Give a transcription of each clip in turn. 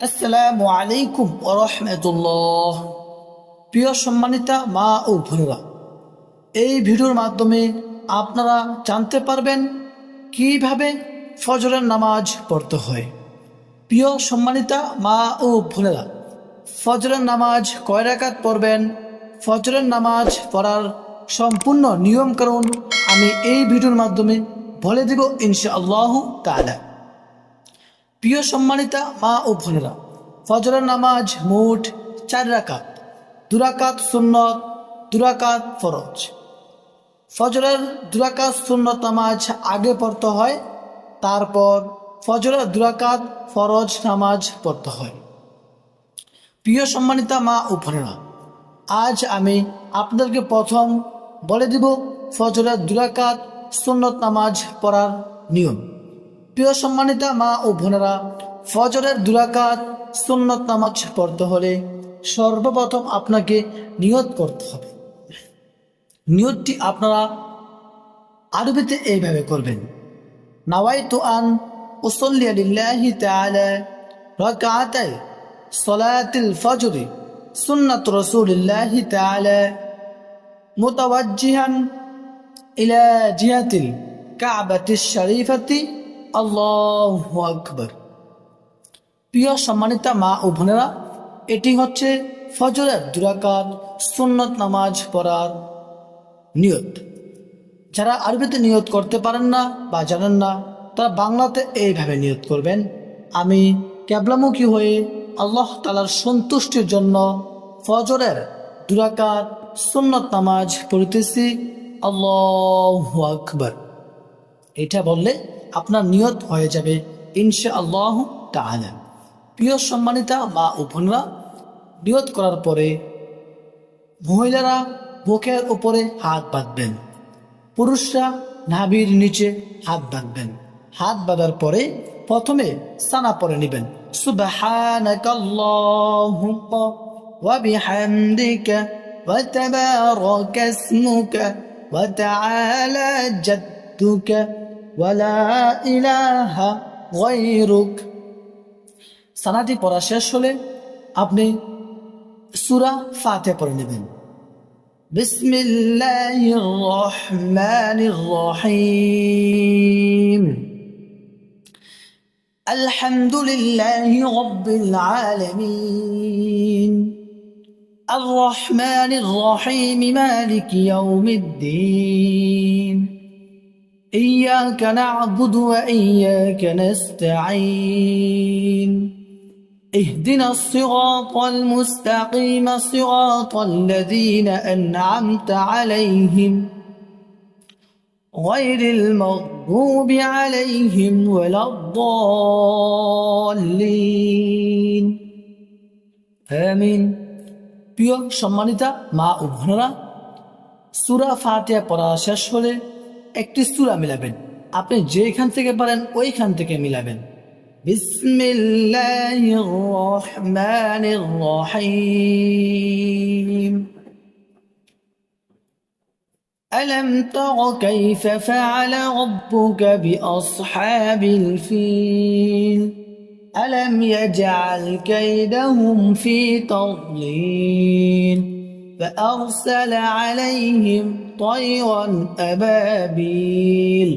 আসসালামু আলাইকুম রহমতুল্লাহ। প্রিয় সম্মানিতা মা ও বোনেরা, এই ভিডিওর মাধ্যমে আপনারা জানতে পারবেন কীভাবে ফজরের নামাজ পড়তে হয়। প্রিয় সম্মানিতা মা ও বোনেরা, ফজরের নামাজ কয় রাকাত পড়বেন? ফজরের নামাজ পড়ার সম্পূর্ণ নিয়মকানুন আমি এই ভিডিওর মাধ্যমে বলে দেব ইনশাআল্লাহ তাআলা। প্রিয় সম্মানিতা মা ও বোনেরা, ফজরের নামাজ মোট চার রাকাত, দুরাকাত সুন্নত, দুরাকাত ফরজ। ফজরের দুরাকাত সুন্নত নামাজ আগে পড়তে হয়, তারপর ফজরের দুরাকাত ফরজ নামাজ পড়তে হয়। প্রিয় সম্মানিতা মা ও বোনেরা, আজ আমি আপনাদেরকে প্রথম বলে দিব ফজরের দুরাকাত সুন্নত নামাজ পড়ার নিয়ম। প্রিয় সম্মানিতা মা ও বোনেরা, ফজরের দুরাকাত সুন্নত নামাজ পড়তে হলে সর্বপ্রথম আপনাকে নিয়ত করতে হবে। নিয়তটি আপনারা আরবিতে এইভাবে করবেন। নাওয়াইতু আন উসল্লি লিল্লাহি তাআলা রাকাতাই সালাতিল ফজর সুন্নাত রাসূলিল্লাহি তাআলা মুতাওয়াজ্জিহান ইলা জিহাতিল কাবাতিশ শরীফাতি আল্লাহু আকবার। প্রিয় সম্মানিতা মা ও বোনেরা, এটি হচ্ছে ফজরের দুরাকাত, সুন্নত নামাজ পড়ার নিয়ত। যারা আরবিতে নিয়ত করতে পারেন না বা জানেন না, তারা বাংলাতে এইভাবে নিয়ত করবেন, আমি ক্যাবলামুখী হয়ে আল্লাহ তালার সন্তুষ্টির জন্য ফজরের দুরাকাত, সুন্নত নামাজ পড়িতেছি। আল্লাহ আকবর। এটা বললে আপনার নিয়ত হয়ে যাবে ইনশা আল্লাহ তাহলে প্রিয় সম্মানিতা, মা ও বোনরা, নিয়ত করার পরে মহিলারা বুকের উপরে হাত বাঁধবেন, পুরুষরা নাভির নিচে হাত বাঁধবেন। হাত বাঁধার পরে প্রথমে সানা পরে নেবেন তাবারাকা ইসমুকা ওয়া তাআলা জাদ্দুকা ওয়া লা ইলাহা গায়রুক সানাটি পড়া শেষ হলে আপনি সূরা ফাতিহা পড়ে নেবেন بسم الله الرحمن الرحيم الحمد لله رب العالمين الرحمن الرحيم مالك يوم الدين إياك نعبد وإياك نستعين اهدنا الصراط المستقيم صراط الذين أنعمت عليهم غير المغضوب عليهم ولا الضالين آمين প্রিয় সম্মানিতা মা ও বোনেরা সুরা ফাতিহা পড়া শেষ হলে একটি সুরা মিলাবেন আপনি যেখান থেকে পারেন ওইখান থেকে মিলাবেন بسم الله الرحمن الرحيم ألم تر كيف فعل ربك بأصحاب الفيل ألم يجعل كيدهم في تضليل فأرسل عليهم طيرا أبابيل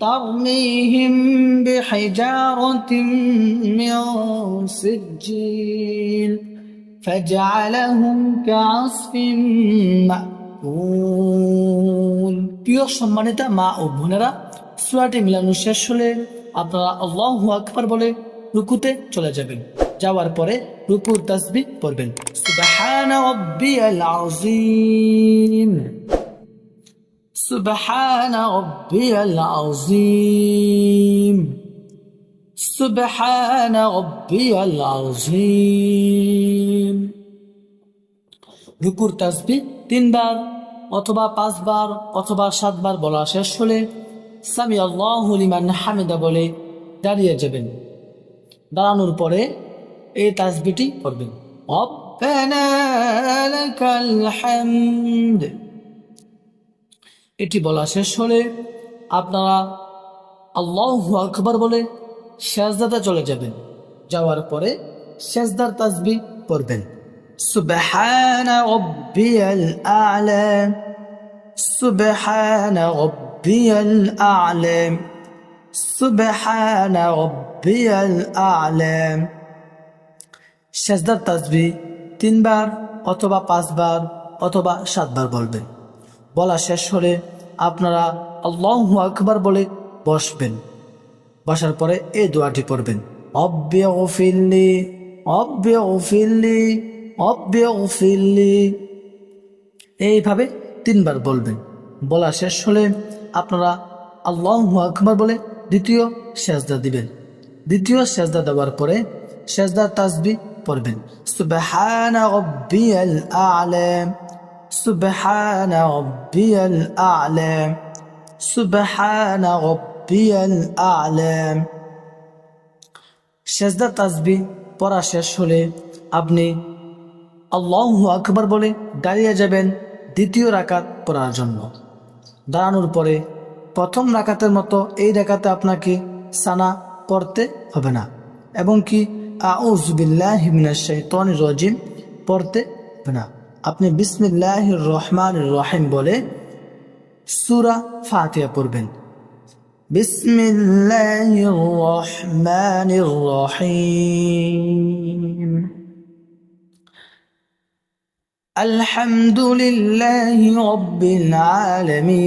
ترميهم بحجارة من سجيل فجعلهم كعصف مأكول প্রিয় সম্মানিতা মা ও বোনেরা সুরাটি মিলানো শেষ হলে আপনারা আল্লাহু আকবার বলে রুকুতে চলে যাবেন যাওয়ার পরে রুকুর তাসবি পড়বেন। রুকুর তাসবি তিনবার অথবা পাঁচবার অথবা সাতবার বলা শেষ হলে সামি আল্লাহ হামিদা বলে দাঁড়িয়ে যাবেন। দাঁড়ানোর পরে এই তাসবিটি পড়বেন ربنا لك الحمد এটি বলা শেষ হলে আপনারা আল্লাহ আকবর বলে সাজদাতে চলে যাবেন যাওয়ার পরে শেষদার তাসবি পড়বেন সুবহান রব্বিয়াল আ'লা সুবহান রব্বিয়াল আ'লা সুবহান রব্বিয়াল আ'লা শেষদার তাজবি তিনবার অথবা পাঁচবার অথবা সাতবার বলবেন বলা শেষ হলে আপনারা আল্লাহু আকবার বলে বসবেন। বসার পরে এই দোয়াটি পড়বেন। অব্বে ওফিল্লি অব্বে ওফিল্লি এইভাবে তিনবার বলবেন। বলা শেষ হলে আপনারা আল্লাহু আকবার বলে দ্বিতীয় সেজদা দিবেন। দ্বিতীয় সেজদা দেওয়ার পরে সেজদার তাসবি পড়বেন। সুবহানা রাব্বিয়াল তাসবি পড়া শেষ হলে আপনি আল্লাহু আকবার বলে দাঁড়িয়ে যাবেন দ্বিতীয় রাকাত পড়ার জন্য। দাঁড়ানোর পরে প্রথম রাকাতের মতো এই রাকাতে আপনাকে সানা পড়তে হবে না। এবং কি আউজবিল্লাহ শাইতানির রজিম পড়তে হবে না আপনি বিসমিল্লাহ রহমান রহিম বলে সুরা ফাতিহা পড়বেন বিসমিল্লাহির রহমানির রহিম الحمد لله رب العالمين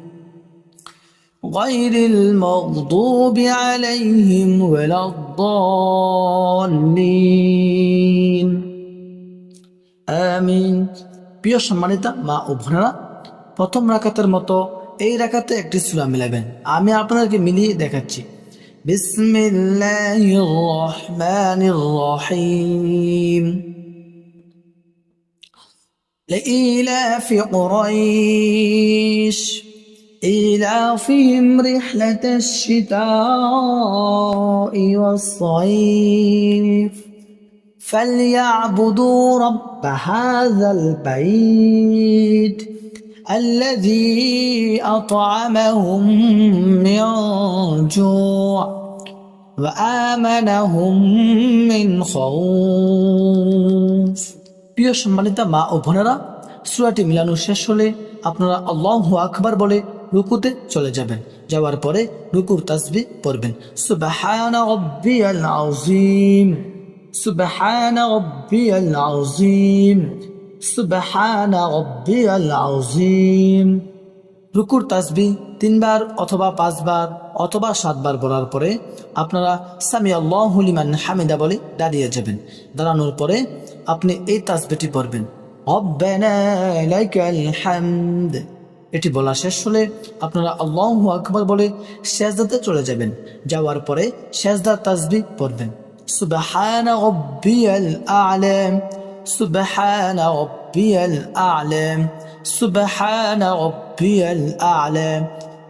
غير المغضوب عليهم ولا الضالين আমিন প্রিয় সম্মানিতা মা ও বোনেরা প্রথম রাকাতের মতো এই রাকাতে একটি সূরা মিলাবেন আমি আপনাদেরকে মিলিয়ে দেখাচ্ছি বিসমিল্লাহির রহমানির রহিম لإيلاف قريش إيلافهم رحلة الشتاء والصيف فليعبدوا رب هذا البيت الذي أطعمهم من جوع وآمنهم من خوف প্রিয় সম্মানিতা মা ও বোনেরা সুরাটি মিলানো শেষ হলে আপনারা আল্লাহ আকবার বলে রুকুতে চলে যাবেন। যাওয়ার পরে রুকুর তাসবি পড়বেন। রুকুর তাসবি তিনবার অথবা পাঁচবার অথবা সাতবার বলার পরে আপনারা সামি আল্লাহ লিমান হামিদা বলে দাঁড়িয়ে যাবেন। দাঁড়ানোর পরে আপনি এই তাসবিটি পড়বেন। হামদ। এটি বলা শেষ হলে আপনারা আল্লাহ আকবর বলে শেষদাতে চলে যাবেন। যাওয়ার পরে শেষদার তাজবি পড়বেন। সুবহানা রাব্বিয়াল আ'লা সুবহানা রাব্বিয়াল আ'লা সুবহানা রাব্বিয়াল আ'লা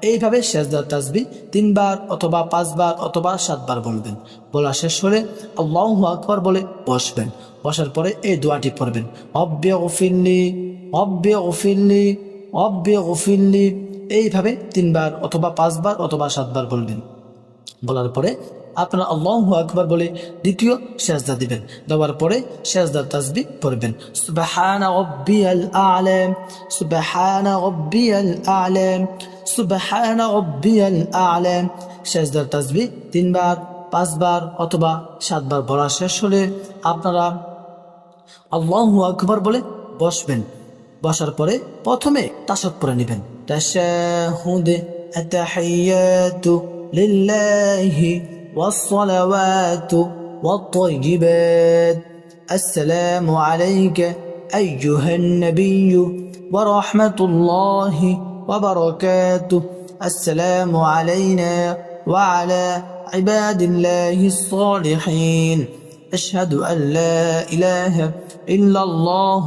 এইভাবে শেষদার তাজবি তিনবার অথবা পাঁচবার অথবা সাতবার বলবেন। বলা শেষ হলে আল্লাহ আকবর বলে বসবেন। বসার পরে এই দোয়াটি পড়বেন। অব্বে ওফিল্লি অব্বে ওফিল্লি অব্বে ওফিল্লি এইভাবে তিনবার অথবা পাঁচবার অথবা সাতবার বলবেন। বলার পরে আপনারা আল্লাহ আকবার বলে দ্বিতীয় সেজদা দিবেন। দেওয়ার পরে সেজদার তাসবি পড়বেন। সুবহানা রাব্বিয়াল আ'লা সুবহানা রাব্বিয়াল আ'লা সুবহানা রাব্বিয়াল আ'লা সেজদার তাসবি তিনবার, পাঁচবার অথবা সাতবার বলা শেষ হলে আপনারা আল্লাহু আকবার বলে বসবেন। বসার পরে প্রথমে তাসাদ পরে নেবেন তাশাহুদ আতাহিয়াতু লিল্লাহি والصلوات والطيبات السلام عليك أيها النبي ورحمة الله وبركاته السلام علينا وعلى عباد الله الصالحين أشهد أن لا إله إلا الله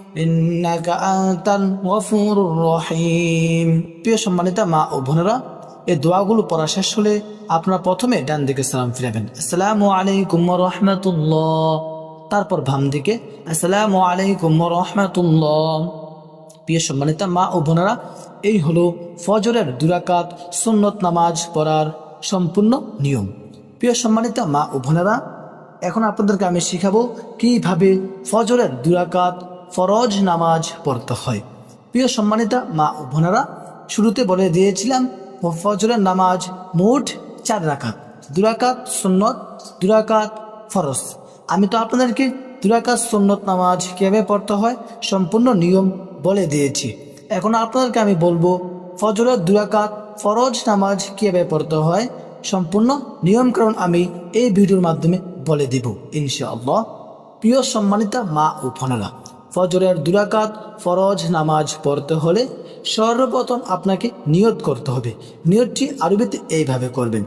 প্রিয় সম্মানিতা মা ও বোনেরা, এই দোয়াগুলো পড়া শেষ হলে আপনারা প্রথমে ডান দিকে সালাম ফিরাবেন। আসসালামু আলাইকুম রহমতুল্লাহ। তারপর বাম দিকে, আসসালামু আলাইকুম রহমতুল্লাহ। প্রিয় সম্মানিতা মা ও বোনেরা, এই হলো ফজরের দুরাকাত সুন্নত নামাজ পড়ার সম্পূর্ণ নিয়ম। প্রিয় সম্মানিতা মা ও বোনেরা, এখন আপনাদেরকে আমি শিখাবো কীভাবে ফজরের দুরাকাত ফরজ নামাজ পড়তে হয়। প্রিয় সম্মানিতা, মা ও বোনেরা, শুরুতে বলে দিয়েছিলাম, ফজরের নামাজ মোট চার রাকাত। দুরাকাত সুন্নত দুরাকাত ফরজ। আমি তো আপনাদেরকে দুরাকাত সুন্নত নামাজ কীভাবে পড়তে হয় সম্পূর্ণ নিয়ম বলে দিয়েছি। এখন আপনাদেরকে আমি বলব, ফজরের দুরাকাত ফরজ নামাজ কীভাবে পড়তে হয় সম্পূর্ণ নিয়মকরণ আমি এই ভিডিওর মাধ্যমে বলে দিব, ইনশাআল্লাহ। প্রিয় সম্মানিতা, মা ও বোনেরা ফজরের দুরাকাত ফরজ নামাজ পড়তে হলে সর্বপ্রথম আপনাকে নিয়ত করতে হবে। নিয়তটি আরবিতে এইভাবে করবেন।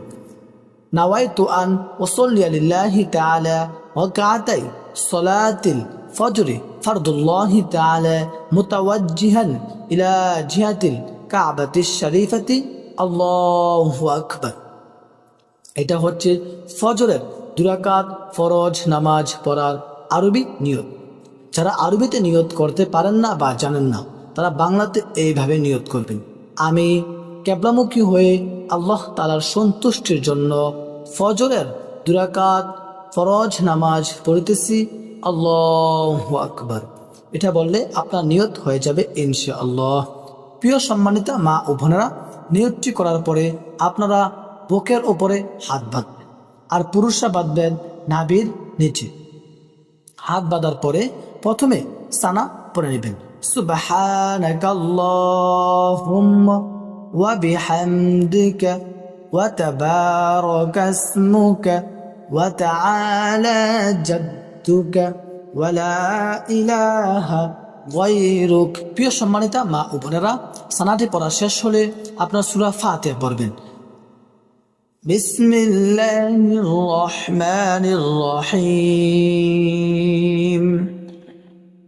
নাওয়াইতু আন ওসল্লি আলিল্লাহি তাআলা ওয়াকাতাই সলাতিল ফজরি ফারদুল্লাহি তাআলা মুতাওয়াজ্জিহান ইলা জিহাতিল কাবাতিশ শরীফাতি। আল্লাহু আকবার। এটা হচ্ছে ফজরের দুরাকাত ফরজ নামাজ পড়ার আরবি নিয়ত। যারা আরবিতে নিয়ত করতে পারেন না বা জানেন না, তারা বাংলাতে এইভাবে নিয়ত করবেন। আমি ক্যাবলামুখী হয়ে আল্লাহ তালার সন্তুষ্টির জন্য ফজরের দুরাকাত, ফরজ নামাজ পড়িতেছি। আল্লাহ আকবর। এটা বললে আপনার নিয়ত হয়ে যাবে ইনশা আল্লাহ প্রিয় সম্মানিতা, মা ও বোনেরা, নিয়তটি করার পরে আপনারা বুকের ওপরে হাত বাঁধবেন, আর পুরুষরা বাঁধবেন নাবির নিচে। হাত বাঁধার পরে প্রথমে সানা পড়ে নেবেন সুবহানাকাল্লাহুম্মা ওয়া বিহামদিকা ওয়া তাবারাকা ইসমুকা ওয়া তাআলা জাদ্দুকা ওয়া লা ইলাহা গায়রুক প্রিয় সম্মানিতা মা ও বোনেরা সানাটি পড়া শেষ হলে আপনার সূরা ফাতিহা পড়বেন بسم الله الرحمن الرحيم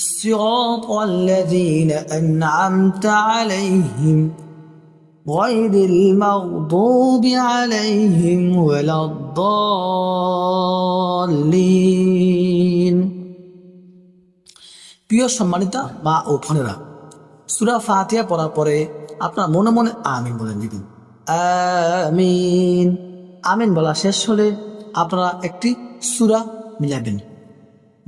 صراط الذين أنعمت عليهم غير المغضوب عليهم ولا الضالين প্রিয় সম্মানিতা মা ও বোনেরা সুরা ফাতিয়া পড়ার পরে আপনার মনে মনে আমিন বলে দিবেন আমিন আমিন বলা শেষ হলে আপনারা একটি সুরা মিলাবেন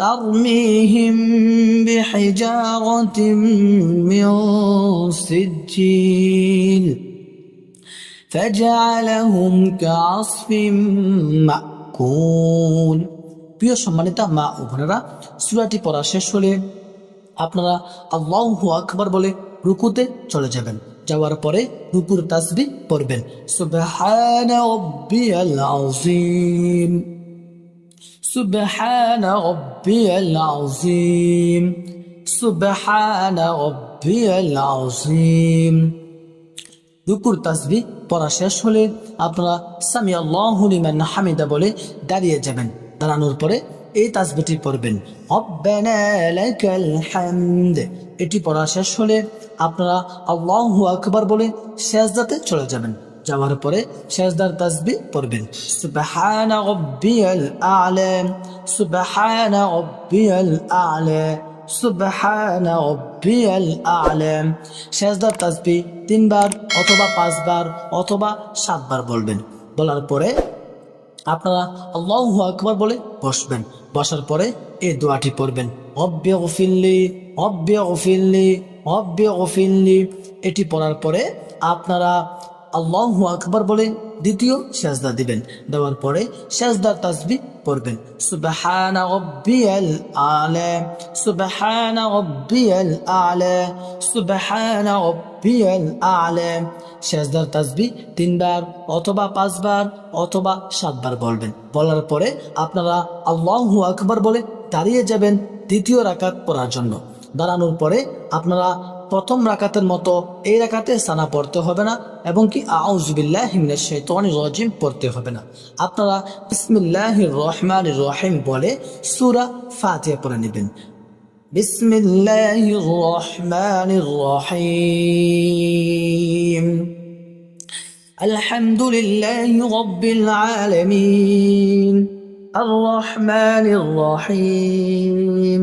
ترميهم بحجارة من سجيل فجعلهم كعصف مأكول প্রিয় সম্মানিতা মা ও বোনেরা সুরাটি পড়া শেষ হলে আপনারা আল্লাহু আকবার বলে রুকুতে চলে যাবেন যাওয়ার পরে রুকুর তাসবি পড়বেন সুবহানা রাব্বিয়াল আযীম সুবহানা রাব্বিয়াল আযীম সুবহানা রাব্বিয়াল আযীম রুকুর তাসবি পড়া শেষ হলে আপনারা সামি আল্লাহু লিমান হামিদা বলে দাঁড়িয়ে যাবেন। দাঁড়ানোর পরে এই তাসবিটি পড়বেন। এটি পড়া শেষ হলে আপনারা আল্লাহু আকবার বলে সেজদাতে চলে যাবেন। যাওয়ার পরে সেজদার তাসবি পড়বেন। সেজদার তাসবি তিনবার অথবা পাঁচবার অথবা সাতবার বলবেন। বলার পরে আপনারা আল্লাহু আকবার বলে বসবেন। বসার পরে এই দোয়াটি পড়বেন। অব্বে গফিল্লি অব্বে গফিল্লি অব্বে গফিল্লি এটি পড়ার পরে আপনারা আল্লাহু আকবার বলে দ্বিতীয় সেজদা দিবেন। দেওয়ার পরে সেজদার তাসবি পড়বেন। সুবহানা রাব্বিয়াল সেজদার তাসবি তিনবার অথবা পাঁচবার অথবা সাতবার বলবেন। বলার পরে আপনারা আল্লাহু আকবার বলে দাঁড়িয়ে যাবেন দ্বিতীয় রাকাত পড়ার জন্য। দাঁড়ানোর পরে আপনারা প্রথম রাকাতের মতো এই রাকাতে সানা পড়তে হবে না এবং কি আউজবিল্লাহ হিমিনের শৈতানি রজিম পড়তে হবে না আপনারা বিসমিল্লাহ রহমান রহিম বলে সুরা ফাতিহা পড়ে নেবেন বিসমিল্লাহ রহমান রহিম الحمد لله رب العالمين الرحمن الرحيم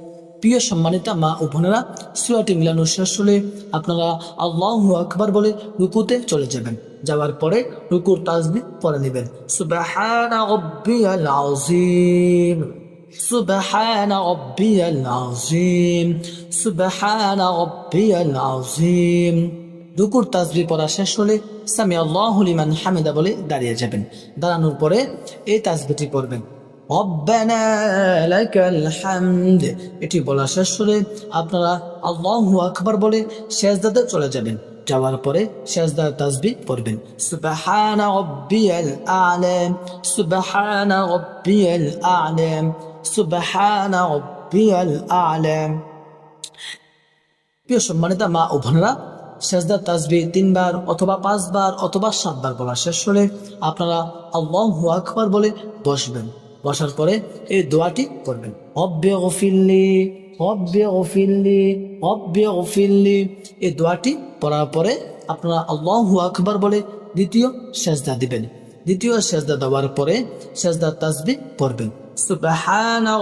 প্রিয় সম্মানিতা মা ও বোনেরা, সুরাটি মিলানোর শেষ হলে আপনারা আল্লাহু আকবার বলে রুকুতে চলে যাবেন। যাওয়ার পরে রুকুর তাজবি পরে নেবেন। সুবহানা রাব্বিয়াল আযীম। সুবহানা রাব্বিয়াল আযীম। সুবহানা রাব্বিয়াল আযীম। রুকুর তাজবি পড়া শেষ হলে সামি আল্লাহু লিমান হামিদা বলে দাঁড়িয়ে যাবেন। দাঁড়ানোর পরে এই তাজবিটি পড়বেন। এটি বলা শেষ হলে আপনারা আল্লাহু আকবার বলে সেজদাতে চলে যাবেন। যাওয়ার পরে সেজদার তাসবি পড়বেন। সুবহানা প্রিয় সম্মানিতা, মা ও সেজদার তাসবি তিনবার অথবা পাঁচবার অথবা সাতবার বলা শেষ হলে আপনারা আল্লাহু আকবার বলে বসবেন। বসার পরে এই দোয়াটি করবেন। অব্বে গফিল্লি অব্বে গফিল্লি অব্বে গফিল্লি এই দোয়াটি পড়ার পরে আপনারা আল্লাহু আকবার বলে দ্বিতীয় সেজদা দিবেন। দ্বিতীয় সেজদা দেওয়ার পরে সেজদার তাসবি পড়বেন। সুবহানা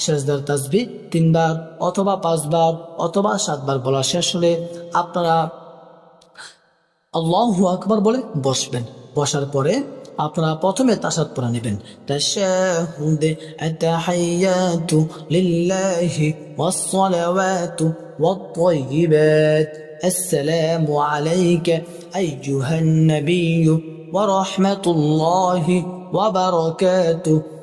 সেজদার তাসবি তিনবার অথবা পাঁচবার অথবা সাতবার বলা শেষ হলে আপনারা আল্লাহু আকবার বলে বসবেন। বসার পরে আপনারা প্রথমে তাসাদ পড়া নেবেন। তাশাহুদ আতাহিয়াতু লিল্লাহি ওয়াসসালাওয়াতু ওয়াত-তাইয়িবাত আসসালামু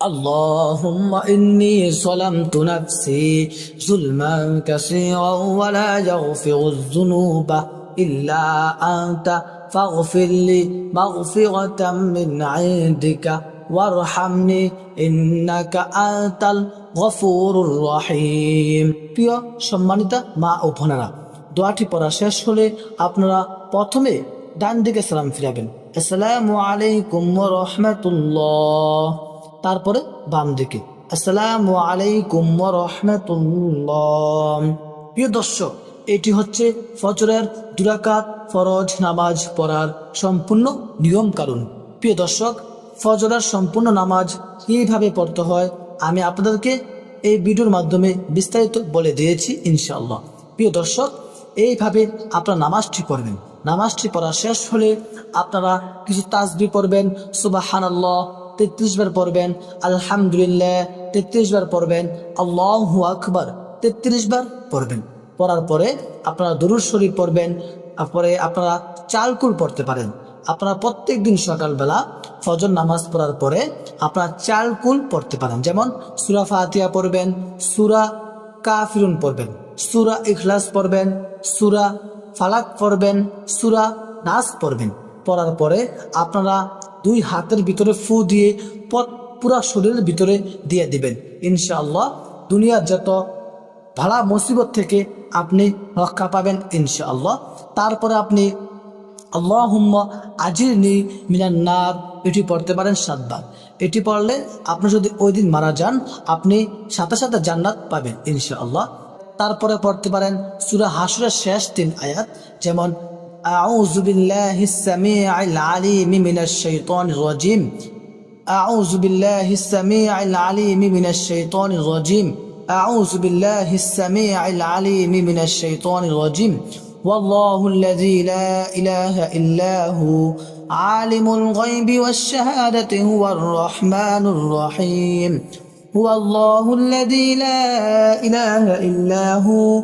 اللهم إني ظلمت نفسي ظلما كثيرا ولا يغفر الذنوب إلا أنت فاغفر لي مغفرة من عندك وارحمني إنك أنت الغفور الرحيم প্রিয় সম্মানিতা মা ও বোনেরা দোয়াটি পড়া শেষ হলে আপনারা প্রথমে ডান দিকে সালাম ফিরাবেন আসসালামু আলাইকুম ওয়া রাহমাতুল্লাহ তারপরে বাম দিকে। আসসালামু আলাইকুম রাহমাতুল্লাহ। প্রিয় দর্শক, এটি হচ্ছে ফজরের দুরাকাত ফরজ নামাজ পড়ার সম্পূর্ণ নিয়ম কারণ। প্রিয় দর্শক, ফজরের সম্পূর্ণ নামাজ কীভাবে পড়তে হয় আমি আপনাদেরকে এই ভিডিওর মাধ্যমে বিস্তারিত বলে দিয়েছি ইনশাআল্লাহ। প্রিয় দর্শক, এইভাবে আপনারা নামাজটি পড়বেন। নামাজটি পড়া শেষ হলে আপনারা কিছু তাজবি পড়বেন। সুবাহানাল্লাহ তেত্রিশ বার পড়বেন, আলহামদুলিল্লাহ, তেত্রিশ বার পড়বেন, আল্লাহ আকবার, তেত্রিশ বার পড়বেন। পড়ার পরে আপনারা দরুদ শরীফ পড়বেন, তারপরে আপনারা চালকুল পড়তে পারেন। আপনারা প্রত্যেক দিন সকালবেলা ফজর নামাজ পড়ার পরে আপনারা চালকুল পড়তে পারেন। যেমন সুরা ফাতিয়া পড়বেন, সুরা কাফিরুন পড়বেন, সুরা ইখলাস পড়বেন, সুরা ফালাক পড়বেন, সুরা নাস পড়বেন। পড়ার পরে আপনারা দুই হাতের ভিতরে ফু দিয়ে পুরা শরীরের ভিতরে দিয়ে দিবেন। ইনশাআল্লাহ দুনিয়ার যত ভাড়া মুসিবত থেকে আপনি রক্ষা পাবেন ইনশাআল্লাহ। তারপরে আপনি আল্লাহুম্মা আজিরনি মিনান্নার এটি পড়তে পারেন সাতবার। এটি পড়লে আপনি যদি ওই দিন মারা যান, আপনি সাথে সাথে জান্নাত পাবেন ইনশাআল্লাহ। তারপরে পড়তে পারেন সুরা হাসুরের শেষ তিন আয়াত, যেমন أعوذ بالله السميع العليم من الشيطان الرجيم. أعوذ بالله السميع العليم من الشيطان الرجيم. أعوذ بالله السميع العليم من الشيطان الرجيم. والله الذي لا إله إلا هو عالم الغيب والشهادة هو الرحمن الرحيم. هو الله الذي لا إله إلا هو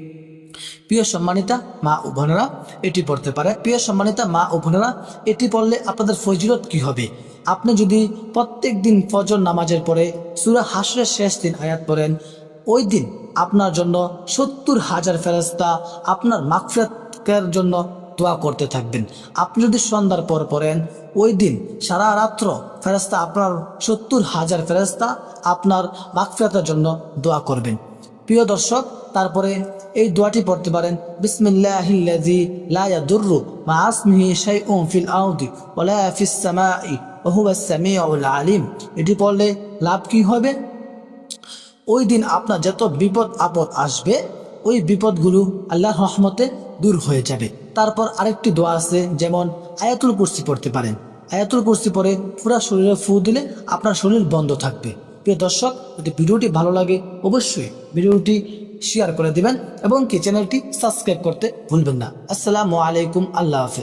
প্রিয় সম্মানিতা, মা ও বোনেরা, এটি পড়তে পারে। প্রিয় সম্মানিতা, মা ও বোনেরা, এটি পড়লে আপনাদের ফজিলত কি হবে? আপনি যদি প্রত্যেক দিন ফজর নামাজের পরে সুরা হাসরের শেষ দিন আয়াত পড়েন, ওই দিন আপনার জন্য সত্তর হাজার ফেরস্তা আপনার মাকফিরাতের জন্য দোয়া করতে থাকবেন। আপনি যদি সন্ধ্যার পর পড়েন, ওই দিন সারা রাত্র ফেরস্তা আপনার সত্তর হাজার ফেরস্তা আপনার মাকফিরাতের জন্য দোয়া করবেন। প্রিয় দর্শক, তারপরে এই দোয়াটি পড়তে পারেন লা ফিল আলিম। এটি পড়লে লাভ কি হবে? ওই দিন আপনার যত বিপদ আপদ আসবে, ওই বিপদগুলো আল্লাহর রহমতে দূর হয়ে যাবে। তারপর আরেকটি দোয়া আছে, যেমন আয়াতুল কুরসি পড়তে পারেন। আয়াতুল কুরসি পরে পুরো শরীরে ফু দিলে আপনার শরীর বন্ধ থাকবে। প্রিয় দর্শক, যদি ভিডিওটি ভালো লাগে, অবশ্যই ভিডিওটি শেয়ার করে দিবেন এবং কি চ্যানেলটি সাবস্ক্রাইব করতে ভুলবেন না। আসসালামু আলাইকুম, আল্লাহ হাফেজ।